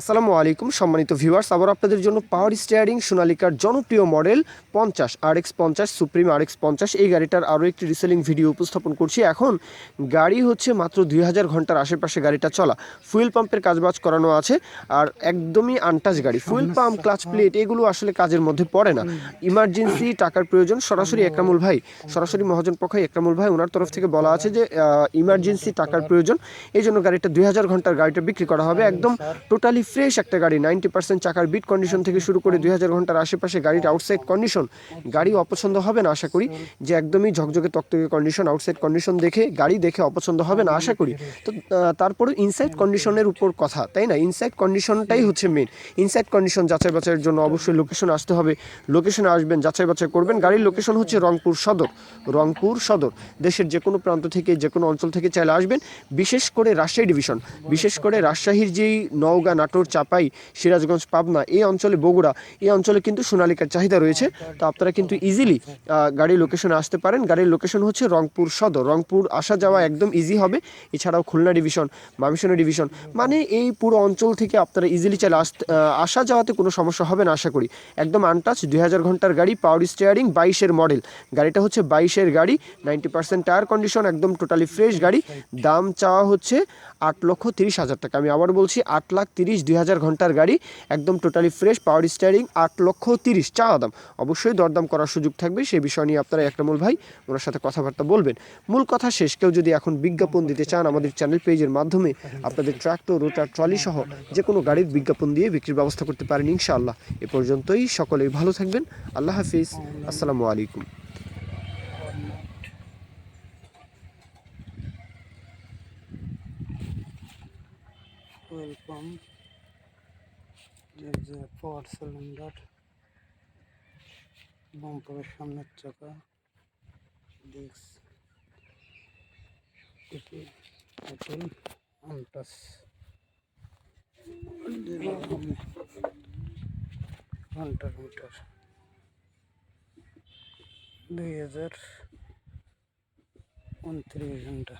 আসসালামু আলাইকুম সম্মানিত ভিউয়ার্স আবার আপনাদের জন্য পাওয়ার স্টিয়ারিং সোনালিকার জনপ্রিয় মডেল পঞ্চাশ আর এক্স পঞ্চাশ সুপ্রিম আর এক্স পঞ্চাশ। এই গাড়িটার আরও একটি রিসেলিং ভিডিও উপস্থাপন করছি। এখন গাড়ি হচ্ছে মাত্র দুই হাজার ঘণ্টার আশেপাশে গাড়িটা চলা। ফুয়েল পাম্পের কাজবাজ করানো আছে আর একদমই আনটাচ গাড়ি। ফুয়েল পাম্প ক্লাচ প্লেট এগুলো আসলে কাজের মধ্যে পড়ে না। ইমার্জেন্সি টাকার প্রয়োজন। সরাসরি একরামুল ভাই সরাসরি মহাজন পক্ষে একরামুল ভাই ওনার তরফ থেকে বলা আছে যে ইমার্জেন্সি টাকার প্রয়োজন। এই জন্য গাড়িটা দুই হাজার ঘণ্টার গাড়িটা বিক্রি করা হবে। একদম টোটালি ফ্রেশ একটা গাড়ি। নাইনটি পার্সেন্ট চাকার বিট কন্ডিশন থেকে শুরু করে দুই হাজার ঘণ্টার আশেপাশে গাড়ির আউটসাইড কন্ডিশন গাড়ি অপছন্দ হবে না, আশা করি। যে একদমই ঝকঝকে তকতকে কন্ডিশন আউটসাইড কন্ডিশন দেখে, গাড়ি দেখে অপছন্দ হবে না, আশা করি। তো তারপরে ইনসাইড কন্ডিশনের উপর কথা, তাই না? ইনসাইড কন্ডিশনটাই হচ্ছে মেন ইনসাইড কন্ডিশন যাচাই বাছাইয়ের জন্য অবশ্যই লোকেশন আসতে হবে। লোকেশনে আসবেন, যাচাই বাছাই করবেন। গাড়ির লোকেশন হচ্ছে রংপুর সদর। রংপুর সদর। দেশের যে কোনো প্রান্ত থেকে, যে কোনো অঞ্চল থেকে চাইলে আসবেন। বিশেষ করে রাজশাহী ডিভিশন বিশেষ করে রাজশাহীর যেই নওগাঁ নাটোর চাপাই, সিরাজগঞ্জ, পাবনা, এই অঞ্চলে বগুড়া, এই অঞ্চলে কিন্তু সোনালিকার চাহিদা রয়েছে। তো আপনারা কিন্তু ইজিলি গাড়ির লোকেশনে আসতে পারেন। গাড়ির লোকেশন হচ্ছে রংপুর সদর। রংপুর আসা যাওয়া একদম ইজি হবে। এছাড়াও খুলনা ডিভিশন মামিশনা ডিভিশন মানে এই পুরো অঞ্চল থেকে আপনারা ইজিলি চাইলে আসা যাওয়াতে কোনো সমস্যা হবে না, আশা করি। একদম আনটাচ দুই হাজার ঘণ্টার গাড়ি পাওয়ার স্টিয়ারিং বাইশের মডেল গাড়িটা হচ্ছে বাইশের গাড়ি নাইনটি পার্সেন্ট টায়ার কন্ডিশন একদম টোটালি ফ্রেশ গাড়ি। দাম চাওয়া হচ্ছে আট লক্ষ তিরিশ হাজার টাকা। আমি আবার বলছি, আট লাখ তিরিশ দুই হাজার ঘণ্টার গাড়ি, একদম টোটালি ফ্রেশ পাওয়ার স্টিয়ারিং আট লক্ষ তিরিশ, চাওয়া দাম। অবশ্যই দরদাম করার সুযোগ থাকবে সেই বিষয় নিয়ে আপনারা একরামুল ভাই ওনার সাথে কথাবার্তা বলবেন। মূল কথা শেষ, কেউ যদি এখন বিজ্ঞাপন দিতে চান আমাদের চ্যানেল পেজের মাধ্যমে, আপনাদের ট্র্যাক্টর রোটার ট্রলি সহ যে কোনো গাড়ির বিজ্ঞাপন দিয়ে বিক্রির ব্যবস্থা করতে পারেন ইনশাআল্লাহ। এ পর্যন্তই, সকলেই ভালো থাকবেন, আল্লাহ হাফিজ, আসসালামু আলাইকুম। পাম্প যে পাওয়ার সিলিন্ডার বাম্পারের সামনের চাকা ডিস্ক এটি হোটেল আনটাস ঘণ্টার মিটার। দুই হাজার উনত্রিশ ঘণ্টা।